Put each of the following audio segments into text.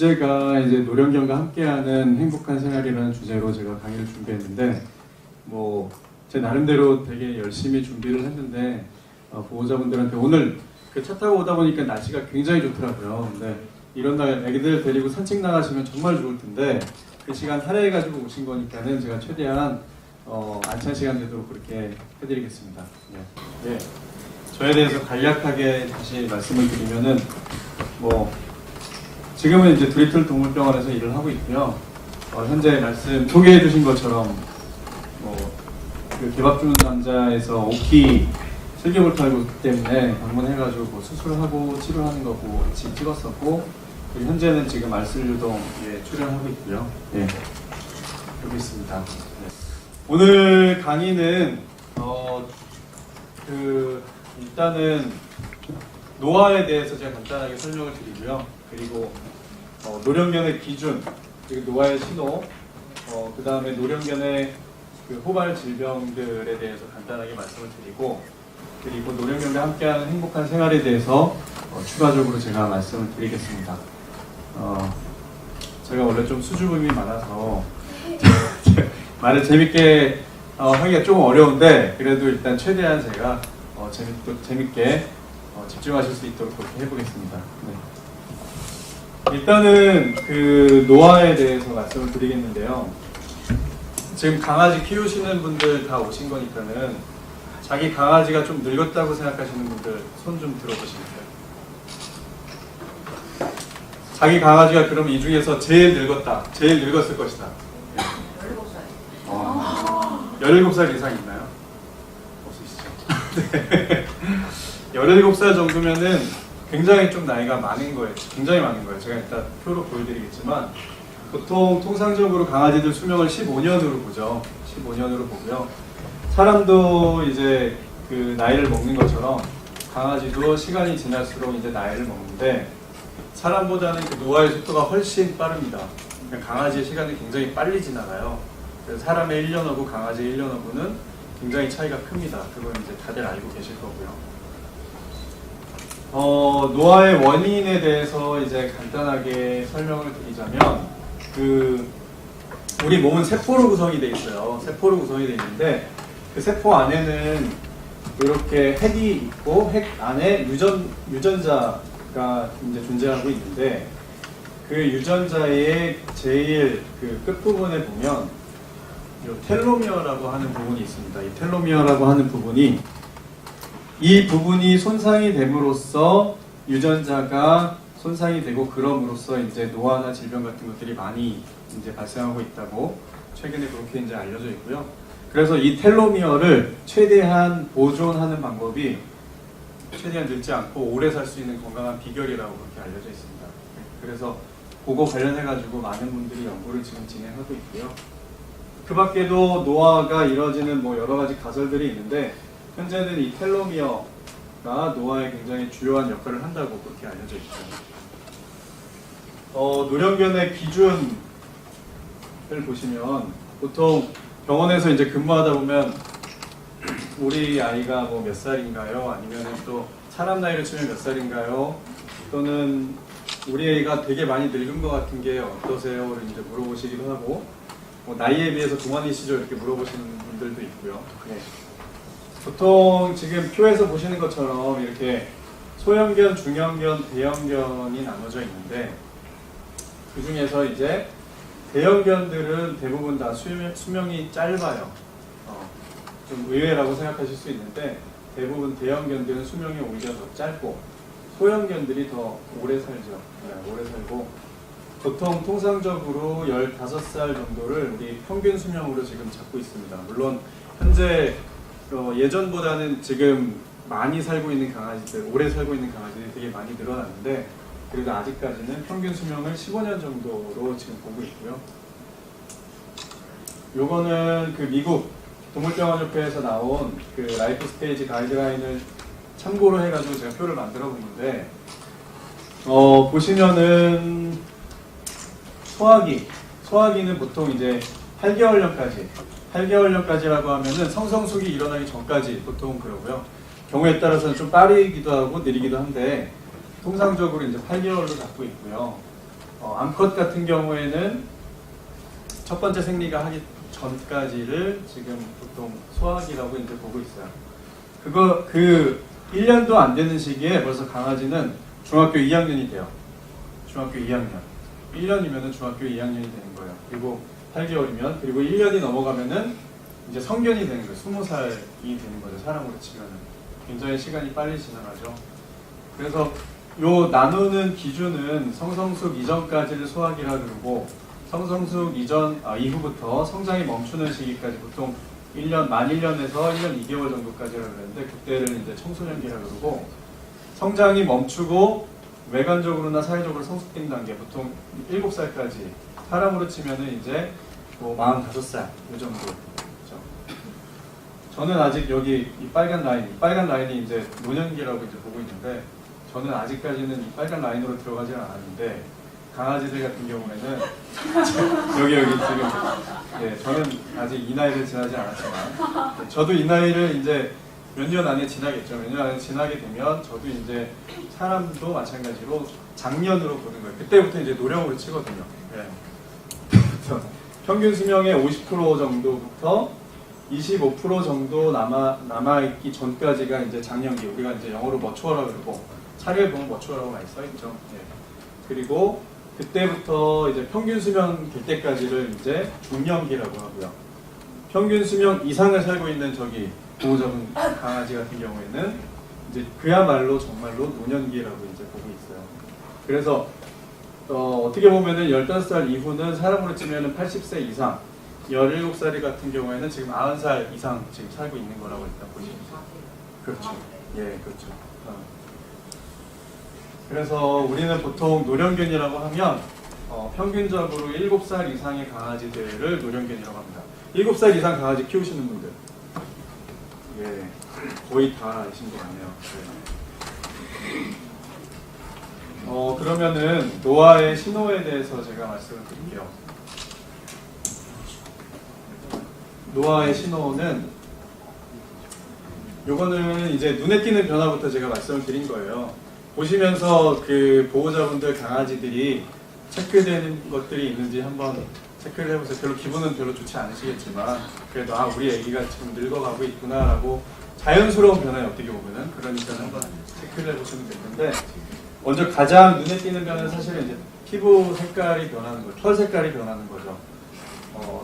주제가 이제 노령견과 함께하는 행복한 생활이라는 주제로 제가 강의를 준비했는데 뭐 제 나름대로 되게 열심히 준비를 했는데 어, 보호자분들한테 오늘 그 차 타고 오다 보니까 날씨가 굉장히 좋더라고요. 근데 이런 날 애기들 데리고 산책 나가시면 정말 좋을 텐데 그 시간 할애해가지고 오신 거니까는 제가 최대한 어, 안찬 시간 되도록 그렇게 해드리겠습니다. 네. 네. 저에 대해서 간략하게 다시 말씀을 드리면은 뭐 지금은 이제 드리틀 동물병원에서 일을 하고 있고요. 어, 현재 말씀 소개해 주신 것처럼 뭐 그 개밥 주는 남자에서 오키 슬개골 탈구 때문에 방문해가지고 뭐 수술하고 치료하는 거 보고 같이 찍었었고 그리고 현재는 지금 알쓸유동에 출연하고 있고요. 예, 여기 있습니다. 네. 오늘 강의는 어, 그 일단은 노화에 대해서 제가 간단하게 설명을 드리고요. 그리고 어, 노령견의 기준, 그리고 노화의 신호, 어, 그 다음에 노령견의 그 호발 질병들에 대해서 간단하게 말씀을 드리고, 그리고 노령견과 함께하는 행복한 생활에 대해서 어, 추가적으로 제가 말씀을 드리겠습니다. 어, 제가 원래 좀 수줍음이 많아서 말을 재밌게 어, 하기가 조금 어려운데 그래도 일단 최대한 제가 어, 재밌, 재밌게 어, 집중하실 수 있도록 그렇게 해보겠습니다. 네. 일단은 그 노화에 대해서 말씀을 드리겠는데요. 지금 강아지 키우시는 분들 다 오신 거니까는 자기 강아지가 좀 늙었다고 생각하시는 분들 손 좀 들어보시겠어요? 자기 강아지가 그럼 이 중에서 제일 늙었다, 제일 늙었을 것이다. 17살. 어, 17살 이상 있나요? 없으시죠? 네. 17살 정도면은 굉장히 좀 나이가 많은 거예요. 굉장히 많은 거예요. 제가 일단 표로 보여드리겠지만 보통 통상적으로 강아지들 수명을 15년으로 보죠. 15년으로 보고요. 사람도 이제 그 나이를 먹는 것처럼 강아지도 시간이 지날수록 이제 나이를 먹는데 사람보다는 그 노화의 속도가 훨씬 빠릅니다. 그러니까 강아지의 시간이 굉장히 빨리 지나가요. 그래서 사람의 1년하고 강아지의 1년하고는 굉장히 차이가 큽니다. 그건 이제 다들 알고 계실 거고요. 어, 노화의 원인에 대해서 이제 간단하게 설명을 드리자면, 그, 우리 몸은 세포로 구성이 되어 있어요. 세포로 구성이 되어 있는데, 그 세포 안에는 이렇게 핵이 있고, 핵 안에 유전, 유전자가 이제 존재하고 있는데, 그 유전자의 제일 그 끝부분에 보면, 이 텔로미어라고 하는 부분이 있습니다. 이 텔로미어라고 하는 부분이 이 부분이 손상이 됨으로써 유전자가 손상이 되고 그럼으로써 이제 노화나 질병 같은 것들이 많이 이제 발생하고 있다고 최근에 그렇게 이제 알려져 있고요. 그래서 이 텔로미어를 최대한 보존하는 방법이 최대한 늙지 않고 오래 살 수 있는 건강한 비결이라고 그렇게 알려져 있습니다. 그래서 그거 관련해 가지고 많은 분들이 연구를 지금 진행하고 있고요. 그 밖에도 노화가 이루어지는 뭐 여러 가지 가설들이 있는데 현재는 이 텔로미어가 노화에 굉장히 주요한 역할을 한다고 그렇게 알려져 있죠. 어, 노령견의 기준을 보시면 보통 병원에서 이제 근무하다 보면 우리 아이가 뭐 몇 살인가요? 아니면 또 사람 나이를 치면 몇 살인가요? 또는 우리 애가 되게 많이 늙은 것 같은 게 어떠세요?를 이제 물어보시기도 하고 뭐 나이에 비해서 동안이 시절 이렇게 물어보시는 분들도 있고요. 네. 보통 지금 표에서 보시는 것처럼 이렇게 소형견, 중형견, 대형견이 나눠져 있는데 그 중에서 이제 대형견들은 대부분 다 수명, 수명이 짧아요. 어, 좀 의외라고 생각하실 수 있는데 대부분 대형견들은 수명이 오히려 더 짧고 소형견들이 더 오래 살죠. 네, 오래 살고 보통 통상적으로 15살 정도를 우리 평균 수명으로 지금 잡고 있습니다. 물론 현재 어, 예전보다는 지금 많이 살고 있는 강아지들, 오래 살고 있는 강아지들이 되게 많이 늘어났는데 그래도 아직까지는 평균 수명을 15년 정도로 지금 보고 있고요. 요거는 그 미국 동물병원협회에서 나온 그 라이프 스테이지 가이드라인을 참고로 해가지고 제가 표를 만들어 보는데 어, 보시면은 소화기, 소화기는 보통 이제 8개월령까지 8개월령까지라고 하면은 성성숙이 일어나기 전까지 보통 그러고요. 경우에 따라서는 좀 빠르기도 하고 느리기도 한데 통상적으로 이제 8개월로 잡고 있고요. 어, 암컷 같은 경우에는 첫 번째 생리가 하기 전까지를 지금 보통 소화기라고 이제 보고 있어요. 그거 그 1년도 안 되는 시기에 벌써 강아지는 중학교 2학년이 돼요. 중학교 2학년. 1년이면은 중학교 2학년이 되는 거예요. 그리고 8개월이면 그리고 1년이 넘어가면은 이제 성견이 되는 거예요. 20살이 되는 거죠. 사람으로 치면은. 굉장히 시간이 빨리 지나가죠. 그래서 요 나누는 기준은 성성숙 이전까지를 소화기라 그러고 성성숙 이전 아, 이후부터 성장이 멈추는 시기까지 보통 1년 만 1년에서 1년 2개월 정도까지라 그러는데 그때를 이제 청소년기라 그러고 성장이 멈추고 외관적으로나 사회적으로 성숙된 단계 보통 7살까지 사람으로 치면은 이제 뭐 45살 이 정도 그렇죠. 저는 아직 여기 이 빨간 라인, 이 빨간 라인이 이제 노년기라고 이제 보고 있는데 저는 아직까지는 이 빨간 라인으로 들어가지 않았는데 강아지들 같은 경우에는 여기 여기 지금 예, 저는 아직 이 나이를 지나지 않았지만 예, 저도 이 나이를 이제 몇 년 안에 지나겠죠. 몇 년 안에 지나게 되면 저도 이제 사람도 마찬가지로 작년으로 보는 거예요. 그때부터 이제 노령으로 치거든요. 예. 그래서 평균 수명의 50% 정도부터 25% 정도 남아 남아 있기 전까지가 이제 장년기 우리가 이제 영어로 머추어라 그러고 차례 보면 머추어라고 많이 써 있죠. 예. 그리고 그때부터 이제 평균 수명 될 때까지를 이제 중년기라고 하고요. 평균 수명 이상을 살고 있는 저기 보호자분 강아지 같은 경우에는 이제 그야말로 정말로 노년기라고 이제 보고 있어요. 그래서 어, 어떻게 보면은 15살 이후는 사람으로 치면은 80세 이상, 17살이 같은 경우에는 지금 90살 이상 지금 살고 있는 거라고 일단 보시면 그렇죠. 예, 그렇죠. 어. 그래서 우리는 보통 노령견이라고 하면 어, 평균적으로 7살 이상의 강아지들을 노령견이라고 합니다. 7살 이상 강아지 키우시는 분들. 예, 거의 다 아신 것 같네요. 네. 어, 그러면은 노아의 신호에 대해서 제가 말씀을 드릴게요. 노아의 신호는 요거는 이제 눈에 띄는 변화부터 제가 말씀을 드린 거예요. 보시면서 그 보호자분들 강아지들이 체크되는 것들이 있는지 한번 체크를 해보세요. 별로 기분은 별로 좋지 않으시겠지만 그래도 아 우리 애기가 지금 늙어가고 있구나라고 자연스러운 변화에 어떻게 보면은 그러니까 한번 체크를 해보시면 되는데 먼저 가장 눈에 띄는 변화는 사실은 이제 피부 색깔이 변하는 거죠. 털 색깔이 변하는 거죠. 어,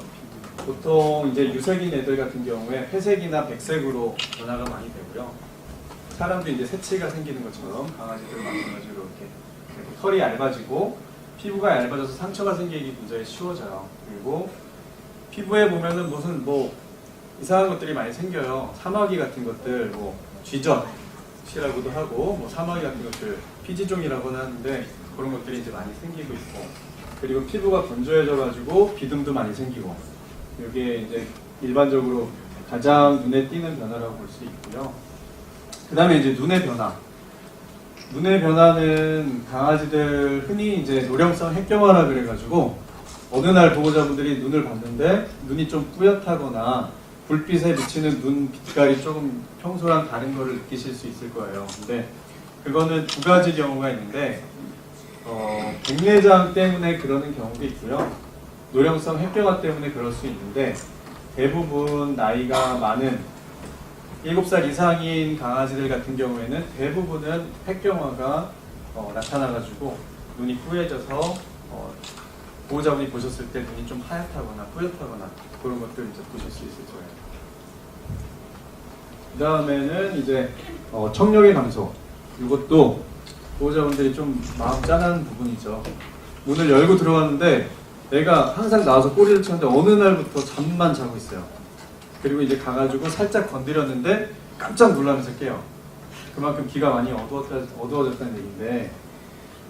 보통 이제 유색인 애들 같은 경우에 회색이나 백색으로 변화가 많이 되고요. 사람도 이제 새치가 생기는 것처럼 강아지들 마찬가지로 이렇게 털이 얇아지고 피부가 얇아져서 상처가 생기기 굉장히 쉬워져요. 그리고 피부에 보면은 무슨 뭐 이상한 것들이 많이 생겨요. 사마귀 같은 것들, 뭐 쥐젖이라고도 하고, 뭐 사마귀 같은 것들 피지종이라고는 하는데 그런 것들이 이제 많이 생기고 있고, 그리고 피부가 건조해져가지고 비듬도 많이 생기고, 이게 이제 일반적으로 가장 눈에 띄는 변화라고 볼 수 있고요. 그 다음에 이제 눈의 변화. 눈의 변화는 강아지들 흔히 이제 노령성 핵경화라 그래가지고 어느 날 보호자분들이 눈을 봤는데 눈이 좀 뿌옇다거나 불빛에 비치는 눈 빛깔이 조금 평소랑 다른 거를 느끼실 수 있을 거예요. 근데 그거는 두 가지 경우가 있는데 어, 백내장 때문에 그러는 경우도 있고요. 노령성 핵경화 때문에 그럴 수 있는데 대부분 나이가 많은 7살 이상인 강아지들 같은 경우에는 대부분은 핵경화가 어, 나타나가지고 눈이 뿌얘져서 어, 보호자분이 보셨을 때 눈이 좀 하얗다거나 뿌옇다거나 그런 것들 이제 보실 수 있을 거예요. 그 다음에는 이제 어, 청력의 감소. 이것도 보호자분들이 좀 마음 짠하는 부분이죠. 문을 열고 들어왔는데 내가 항상 나와서 꼬리를 치는데 어느 날부터 잠만 자고 있어요. 그리고 이제 가가지고 살짝 건드렸는데 깜짝 놀라면서 깨요. 그만큼 귀가 많이 어두웠다, 어두워졌다는 얘기인데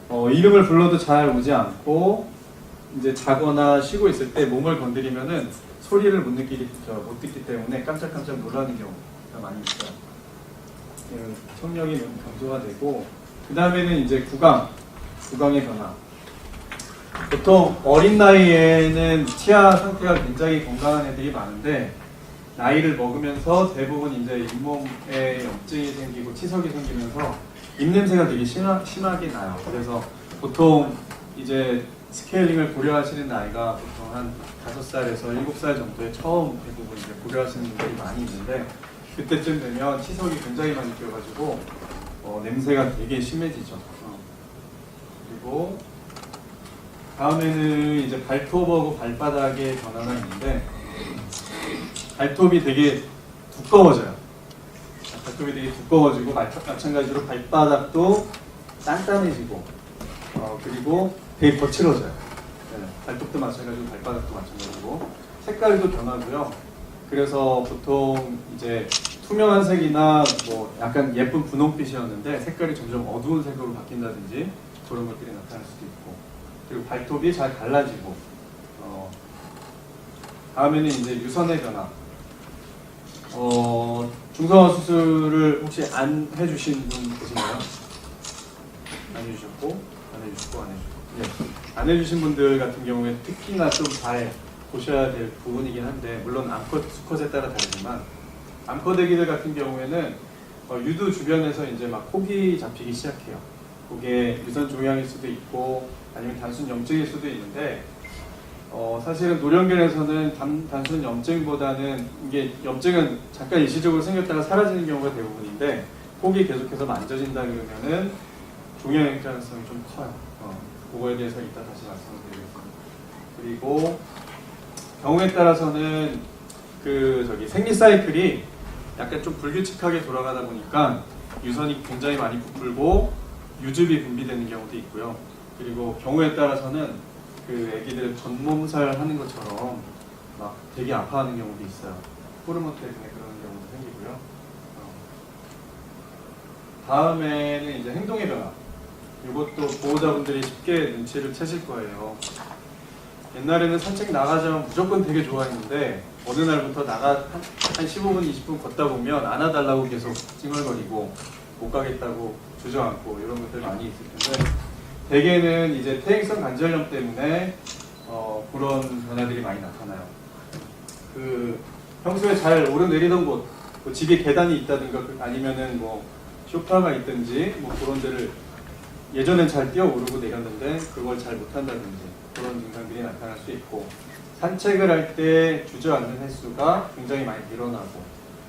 어, 이름을 불러도 잘 오지 않고 이제 자거나 쉬고 있을 때 몸을 건드리면은 소리를 못 느끼기 저, 못 듣기 때문에 깜짝깜짝 놀라는 경우가 많이 있어요. 예, 청력이 감소가 되고 그 다음에는 이제 구강, 구강의 변화. 보통 어린 나이에는 치아 상태가 굉장히 건강한 애들이 많은데 나이를 먹으면서 대부분 이제 잇몸에 염증이 생기고 치석이 생기면서 입냄새가 되게 심하, 심하게 나요. 그래서 보통 이제 스케일링을 고려하시는 나이가 보통 한 5살에서 7살 정도에 처음 대부분 이제 고려하시는 분들이 많이 있는데 그때쯤 되면 치석이 굉장히 많이 끼어가지고 어, 냄새가 되게 심해지죠. 어. 그리고 다음에는 이제 발톱하고 발바닥의 변화가 있는데 발톱이 되게 두꺼워져요. 발톱이 되게 두꺼워지고 마- 마찬가지로 발바닥도 단단해지고 어, 그리고 되게 거칠어져요. 네, 발톱도 마찬가지고 발바닥도 마찬가지고 색깔도 변하고요. 그래서 보통 이제 투명한 색이나 뭐 약간 예쁜 분홍빛이었는데 색깔이 점점 어두운 색으로 바뀐다든지 그런 것들이 나타날 수도 있고 그리고 발톱이 잘 갈라지고 어, 다음에는 이제 유선의 변화 어, 중성화 수술을 혹시 안 해주신 분 계신가요? 안 해주셨고 안 해주셨고 안 해주셨고 네. 안 해주신 분들 같은 경우에 특히나 좀 잘 보셔야 될 부분이긴 한데 물론 암컷 수컷에 따라 다르지만 암컷 애기들 같은 경우에는 어, 유두 주변에서 이제 막 혹이 잡히기 시작해요. 그게 유선 종양일 수도 있고 아니면 단순 염증일 수도 있는데 어, 사실은 노령견에서는 단, 단순 염증보다는 이게 염증은 잠깐 일시적으로 생겼다가 사라지는 경우가 대부분인데 혹이 계속해서 만져진다 그러면은 종양일 가능성이 좀 커요. 어, 그거에 대해서 이따 다시 말씀을 드리겠습니다. 그리고 경우에 따라서는 그 저기 생리 사이클이 약간 좀 불규칙하게 돌아가다 보니까 유선이 굉장히 많이 부풀고 유즙이 분비되는 경우도 있고요. 그리고 경우에 따라서는 그 아기들 전몸살 하는 것처럼 막 되게 아파하는 경우도 있어요. 호르몬 때문에 그런 경우도 생기고요. 어. 다음에는 이제 행동의 변화. 이것도 보호자분들이 쉽게 눈치를 채실 거예요. 옛날에는 산책 나가자면 무조건 되게 좋아했는데 어느 날부터 나가 한, 한 15분, 20분 걷다 보면 안아달라고 계속 찡얼거리고 못 가겠다고 주저앉고 이런 것들 많이 있을 텐데 대개는 이제 퇴행성 관절염 때문에 어, 그런 변화들이 많이 나타나요. 그 평소에 잘 오르내리던 곳, 뭐 집에 계단이 있다든가 그- 아니면은 뭐 쇼파가 있든지 뭐 그런 데를 예전엔 잘 뛰어 오르고 내렸는데 그걸 잘 못한다든지 그런 증상들이 나타날 수 있고 산책을 할 때 주저앉는 횟수가 굉장히 많이 늘어나고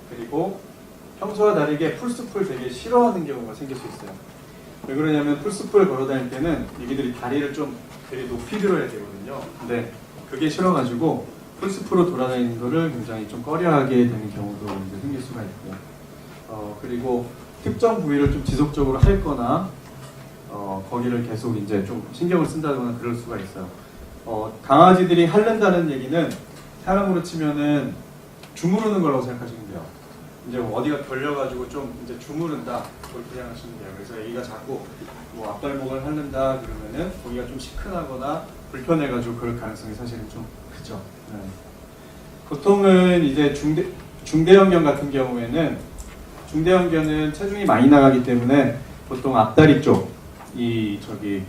그리고 평소와 다르게 풀숲을 되게 싫어하는 경우가 생길 수 있어요. 왜 그러냐면 풀숲을 걸어 다닐 때는 애기들이 다리를 좀 되게 높이 들어야 되거든요. 근데 그게 싫어가지고 풀숲으로 돌아다니는 거를 굉장히 좀 꺼려하게 되는 경우도 이제 생길 수가 있고 어, 그리고 특정 부위를 좀 지속적으로 할 거나 어, 거기를 계속 이제 좀 신경을 쓴다거나 그럴 수가 있어요. 어, 강아지들이 핥는다는 얘기는 사람으로 치면은 주무르는 거라고 생각하시면 돼요. 이제 뭐 어디가 걸려가지고 좀 이제 주무른다 그걸 그냥 하시면 돼요. 그래서 애기가 자꾸 뭐 앞발목을 핥는다 그러면은 거기가 좀 시큰하거나 불편해가지고 그럴 가능성이 사실은 좀 크죠. 네. 보통은 이제 중대 중대형견 같은 경우에는 중대형견은 체중이 많이 나가기 때문에 보통 앞다리 쪽 이 저기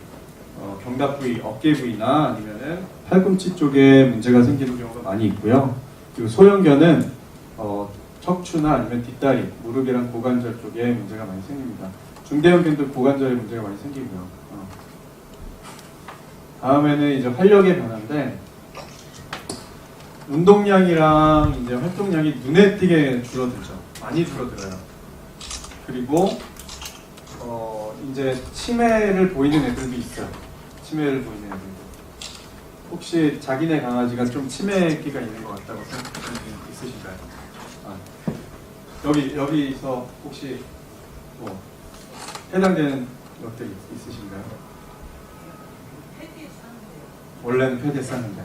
어, 경답 부위, 어깨 부위나 아니면은 팔꿈치 쪽에 문제가 생기는 경우가 많이 있고요. 그리고 소형견은 어, 척추나 아니면 뒷다리, 무릎이랑 고관절 쪽에 문제가 많이 생깁니다. 중대형견도 고관절에 문제가 많이 생기고요. 어. 다음에는 이제 활력의 변화인데 운동량이랑 이제 활동량이 눈에 띄게 줄어들죠. 많이 줄어들어요. 그리고 어, 이제 치매를 보이는 애들도 있어요. 치매를 보이는 애들도. 혹시 자기네 강아지가 좀 치매기가 있는 것 같다고 생각하시는 분 있으신가요? 아, 여기 여기서 혹시 뭐 해당되는 것들이 있으신가요? 원래는 폐대 쌌는데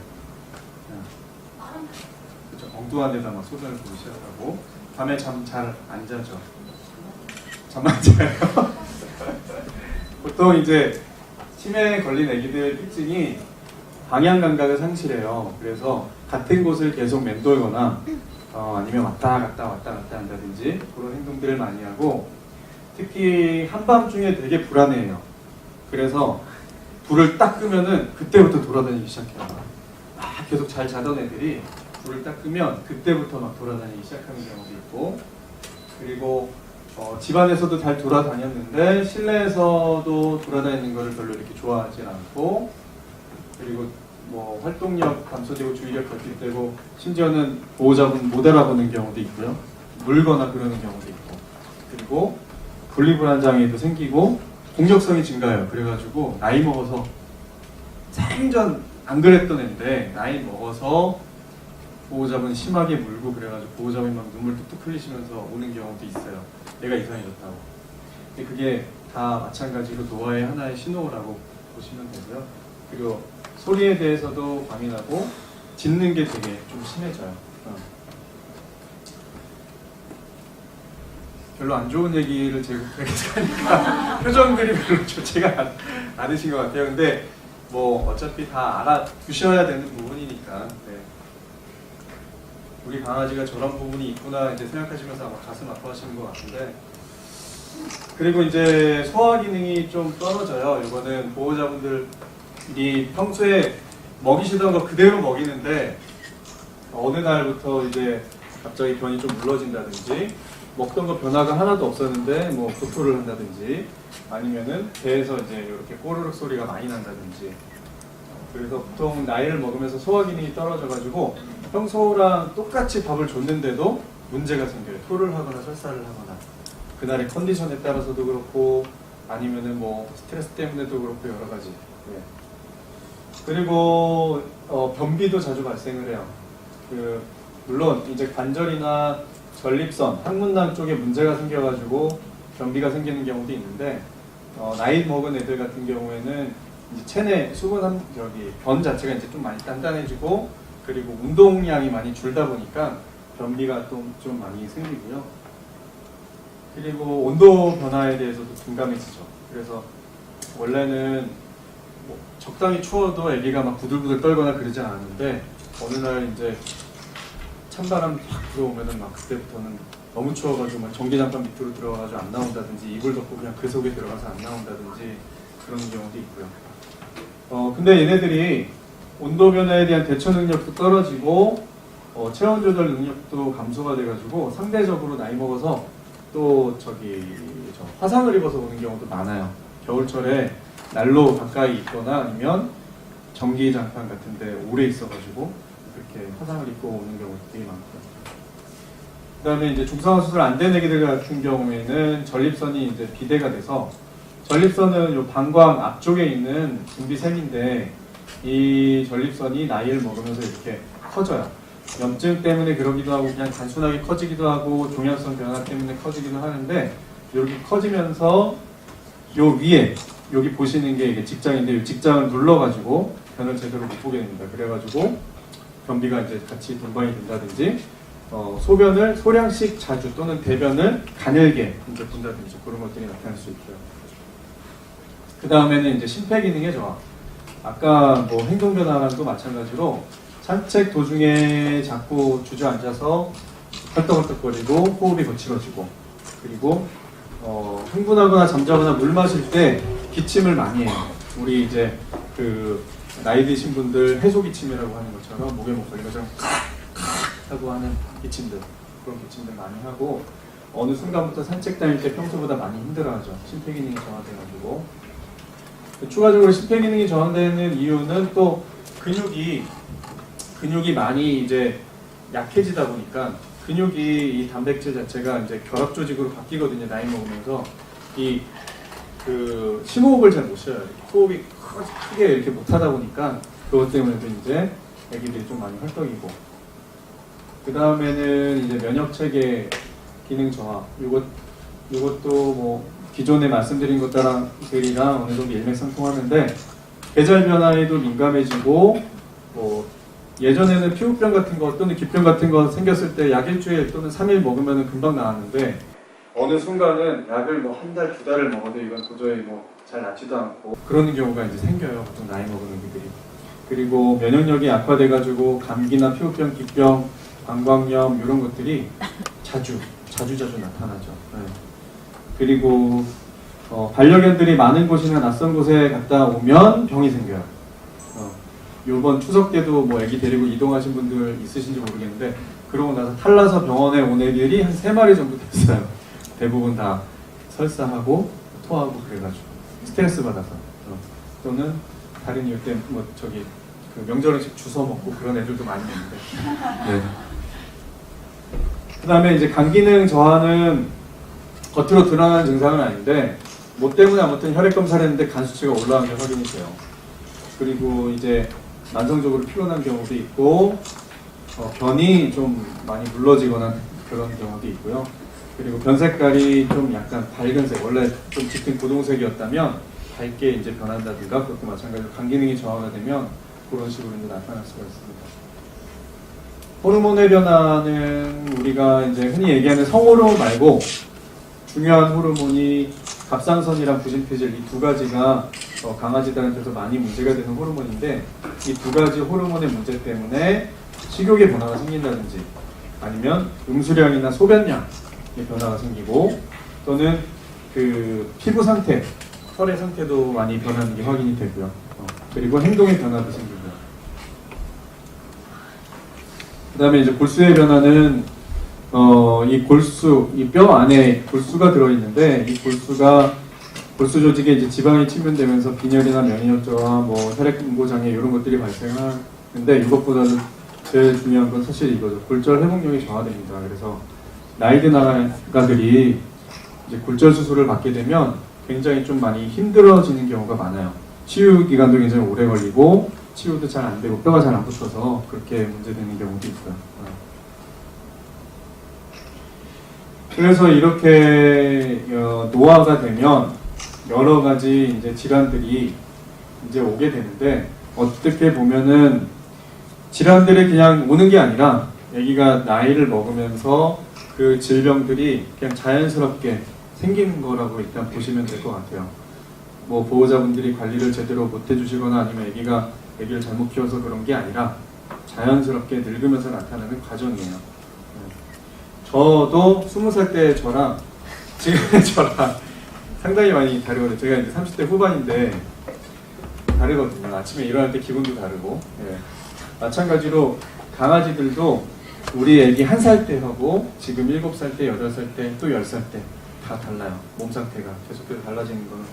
그렇죠. 엉뚱한 데다 막 소변을 보기 시작하고 밤에 잠 잘 안 자죠. 잠안 자요. 보통 이제 치매에 걸린 아기들 특징이 방향 감각을 상실해요. 그래서 같은 곳을 계속 맴돌거나 어, 아니면 왔다 갔다 왔다 갔다 한다든지 그런 행동들을 많이 하고 특히 한밤중에 되게 불안해해요. 그래서 불을 딱 끄면은 그때부터 돌아다니기 시작해요. 막 계속 잘 자던 애들이 불을 딱 끄면 그때부터 막 돌아다니기 시작하는 경우도 있고 그리고 어, 집안에서도 잘 돌아다녔는데 실내에서도 돌아다니는 것을 별로 이렇게 좋아하지 않고 그리고 뭐 활동력 감소되고 주의력 결핍되고 심지어는 보호자분 못 알아보는 경우도 있고요. 물거나 그러는 경우도 있고. 그리고 분리불안 장애도 생기고 공격성이 증가해요. 그래가지고 나이 먹어서 생전 안 그랬던 애인데 나이 먹어서 보호자분 심하게 물고 그래가지고 보호자분이 막 눈물 뚝뚝 흘리시면서 오는 경우도 있어요. 얘가 이상해졌다고. 근데 그게 다 마찬가지로 노화의 하나의 신호라고 보시면 되고요. 그리고 소리에 대해서도 과민하고 짖는 게 되게 좀 심해져요. 어. 별로 안 좋은 얘기를 제가 하니까 표정들이 별로 좋지가 않- 않으신 것 같아요. 근데 뭐 어차피 다 알아두셔야 되는 부분이니까 네. 우리 강아지가 저런 부분이 있구나 이제 생각하시면서 아마 가슴 아파하시는 것 같은데 그리고 이제 소화 기능이 좀 떨어져요. 이거는 보호자분들이 평소에 먹이시던 거 그대로 먹이는데 어느 날부터 이제 갑자기 변이 좀 물러진다든지 먹던 거 변화가 하나도 없었는데 뭐 구토를 한다든지 아니면은 배에서 이제 이렇게 꼬르륵 소리가 많이 난다든지 어, 그래서 보통 나이를 먹으면서 소화 기능이 떨어져가지고 평소랑 똑같이 밥을 줬는데도 문제가 생겨요. 토를 하거나 설사를 하거나 그날의 컨디션에 따라서도 그렇고 아니면은 뭐 스트레스 때문에도 그렇고 여러 가지. 예. 그리고 어, 변비도 자주 발생을 해요. 그 물론 이제 관절이나 전립선, 항문낭 쪽에 문제가 생겨가지고 변비가 생기는 경우도 있는데 어, 나이 먹은 애들 같은 경우에는 체내 수분 함 저기 변 자체가 이제 좀 많이 단단해지고 그리고 운동량이 많이 줄다 보니까 변비가 좀, 좀 많이 생기고요. 그리고 온도 변화에 대해서도 둔감해지죠. 그래서 원래는 뭐 적당히 추워도 아기가 막 부들부들 떨거나 그러지 않았는데 어느 날 이제 찬바람 확 들어오면은 막 그때부터는 너무 추워가지고 막 전기장판 밑으로 들어가가지고 안 나온다든지 이불 덮고 그냥 그 속에 들어가서 안 나온다든지 그런 경우도 있고요. 어 근데 얘네들이 온도 변화에 대한 대처 능력도 떨어지고 어, 체온 조절 능력도 감소가 돼가지고 상대적으로 나이 먹어서 또 저기 저 화상을 입어서 오는 경우도 많아요. 겨울철에 난로 가까이 있거나 아니면 전기 장판 같은데 오래 있어가지고 그렇게 화상을 입고 오는 경우도 되게 많고요. 그다음에 이제 중성화 수술 안 된 애기들 같은 경우에는 전립선이 이제 비대가 돼서 전립선은 요 방광 앞쪽에 있는 분비샘인데 이 전립선이 나이를 먹으면서 이렇게 커져요. 염증 때문에 그러기도 하고 그냥 단순하게 커지기도 하고 종양성 변화 때문에 커지기도 하는데 이렇게 커지면서 요 위에 여기 보시는 게 이게 직장인데 이 직장을 눌러가지고 변을 제대로 못 보게 됩니다. 그래가지고 변비가 이제 같이 동반이 된다든지 어, 소변을 소량씩 자주 또는 대변을 가늘게 이제 본다든지 그런 것들이 나타날 수 있고요. 그 다음에는 이제 심폐기능의 저하. 아까 뭐 행동 변화랑도 마찬가지로 산책 도중에 자꾸 주저앉아서 헐떡헐떡거리고 호흡이 거칠어지고 그리고 어, 흥분하거나 잠자거나 물 마실 때 기침을 많이 해요. 우리 이제 그 나이 드신 분들 해소 기침이라고 하는 것처럼 목에 못 걸린 것처럼 하고 하는 기침들 그런 기침들 많이 하고 어느 순간부터 산책 다닐 때 평소보다 많이 힘들어하죠. 심폐기능이 저하돼가지고 추가적으로 심폐 기능이 저하되는 이유는 또 근육이 근육이 많이 이제 약해지다 보니까 근육이 이 단백질 자체가 이제 결합 조직으로 바뀌거든요 나이 먹으면서. 이 그 심호흡을 잘 못 쉬어요. 호흡이 크- 크게 이렇게 못 하다 보니까 그것 때문에도 이제 애기들이 좀 많이 헐떡이고. 그 다음에는 이제 면역 체계 기능 저하. 이것 이것도 뭐 기존에 말씀드린 것들이랑 들이랑 어느 정도 일맥상통하는데 계절 변화에도 민감해지고 뭐 예전에는 피부병 같은 거 또는 기병 같은 거 생겼을 때 약 일주일 또는 3일 먹으면 금방 나았는데 어느 순간은 약을 뭐 한 달, 두 달을 먹어도 이건 도저히 뭐 잘 낫지도 않고 그런 경우가 이제 생겨요. 보통 나이 먹은 애기들이. 그리고 면역력이 악화돼가지고 감기나 피부병, 기병, 방광염 이런 것들이 자주, 자주 자주 나타나죠. 네. 그리고 어, 반려견들이 많은 곳이나 낯선 곳에 갔다 오면 병이 생겨요. 어, 요번 추석 때도 뭐 애기 데리고 이동하신 분들 있으신지 모르겠는데 그러고 나서 탈나서 병원에 온 애들이 한 세 마리 정도 됐어요. 대부분 다 설사하고 토하고 그래가지고 스트레스 받아서 어, 또는 다른 이유 때문에 뭐 저기 그 명절 음식 주워 먹고 그런 애들도 많이 있는데 네. 그다음에 이제 간 기능 저하는 겉으로 드러나는 증상은 아닌데 뭐 때문에 아무튼 혈액 검사를 했는데 간 수치가 올라간 게 확인이 돼요. 그리고 이제 만성적으로 피곤한 경우도 있고 어, 변이 좀 많이 물러지거나 그런 경우도 있고요. 그리고 변 색깔이 좀 약간 밝은색, 원래 좀 짙은 고동색이었다면 밝게 이제 변한다든가 그것도 마찬가지로 간 기능이 저하가 되면 그런 식으로 이제 나타날 수가 있습니다. 호르몬의 변화는 우리가 이제 흔히 얘기하는 성호르몬 말고 중요한 호르몬이 갑상선이랑 부신피질 이 두 가지가 어, 강아지들한테도 많이 문제가 되는 호르몬인데 이 두 가지 호르몬의 문제 때문에 식욕의 변화가 생긴다든지 아니면 음수량이나 소변량의 변화가 생기고 또는 그 피부 상태, 혈의 상태도 많이 변하는 게 확인이 되고요. 어, 그리고 행동의 변화도 생기고요. 그 다음에 이제 골수의 변화는 어, 이 골수, 이 뼈 안에 골수가 들어있는데 이 골수가 골수 조직에 이제 지방이 침면되면서 빈혈이나 면역 저하, 뭐 혈액 공고 장애 이런 것들이 발생하는데 이것보다는 제일 중요한 건 사실 이거죠. 골절 회복력이 저하됩니다. 그래서 나이 든 아가들이 이제 골절 수술을 받게 되면 굉장히 좀 많이 힘들어지는 경우가 많아요. 치유 기간도 굉장히 오래 걸리고 치유도 잘 안 되고 뼈가 잘 안 붙어서 그렇게 문제되는 경우도 있고요. 어. 그래서 이렇게 어, 노화가 되면 여러 가지 이제 질환들이 이제 오게 되는데 어떻게 보면은 질환들이 그냥 오는 게 아니라 아기가 나이를 먹으면서 그 질병들이 그냥 자연스럽게 생기는 거라고 일단 보시면 될 것 같아요. 뭐 보호자분들이 관리를 제대로 못 해주시거나 아니면 아기가 아기를 잘못 키워서 그런 게 아니라 자연스럽게 늙으면서 나타나는 과정이에요. 네. 저도 스무 살 때 저랑 지금의 저랑 상당히 많이 다르거든요. 제가 이제 30대 후반인데 다르거든요. 아침에 일어날 때 기분도 다르고. 예. 마찬가지로 강아지들도 우리 애기 한 살 때 하고 지금 일곱 살 때, 여덟 살 때, 또 열 살 때 다 달라요. 몸 상태가 계속해서 달라지는 거는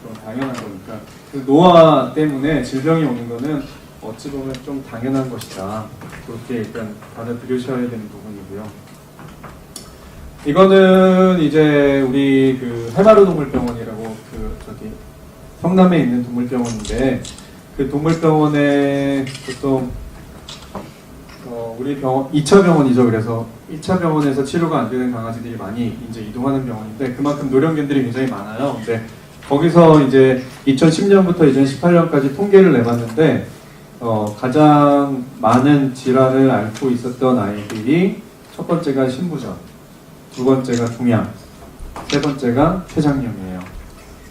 그건 당연한 거니까. 그 노화 때문에 질병이 오는 거는 어찌 보면 좀 당연한 것이다. 그렇게 일단 받아들여셔야 되는 부분이고요. 이거는 이제 우리 그 해마루 동물병원이라고 그 저기 성남에 있는 동물병원인데 그 동물병원에 보통 어 우리 병원 2차 병원이죠. 그래서 1차 병원에서 치료가 안 되는 강아지들이 많이 이제 이동하는 병원인데 그만큼 노령견들이 굉장히 많아요. 근데 거기서 이제 2010년부터 2018년까지 통계를 내봤는데 어 가장 많은 질환을 앓고 있었던 아이들이 첫 번째가 신부전, 두 번째가 종양, 세 번째가 췌장염이에요.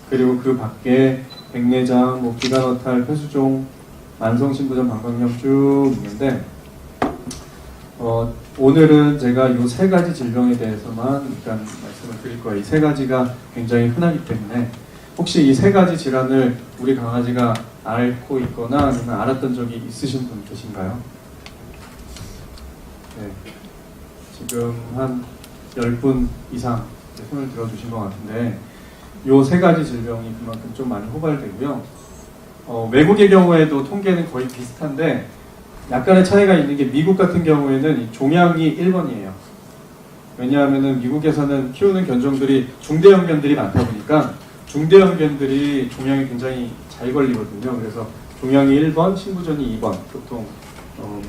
그리고 그 밖에 백내장, 뭐 기관어탈, 폐수종, 만성신부전, 방광염 쭉 있는데 어, 오늘은 제가 이 세 가지 질병에 대해서만 일단 말씀을 드릴 거예요. 이 세 가지가 굉장히 흔하기 때문에 혹시 이 세 가지 질환을 우리 강아지가 앓고 있거나 아니면 알았던 적이 있으신 분 계신가요? 네. 지금 한 10분 이상 손을 들어주신 것 같은데 요세 가지 질병이 그만큼 좀 많이 호발되고요. 어, 외국의 경우에도 통계는 거의 비슷한데 약간의 차이가 있는 게 미국 같은 경우에는 이 종양이 1번이에요. 왜냐하면 미국에서는 키우는 견종들이 중대형 견들이 많다 보니까 중대형 견들이 종양이 굉장히 잘 걸리거든요. 그래서 종양이 1번, 신부전이 2번. 보통 어,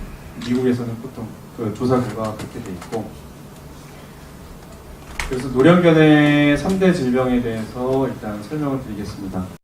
미국에서는 보통 그 조사 결과가 그렇게 돼 있고 그래서 노령견의 3대 질병에 대해서 일단 설명을 드리겠습니다.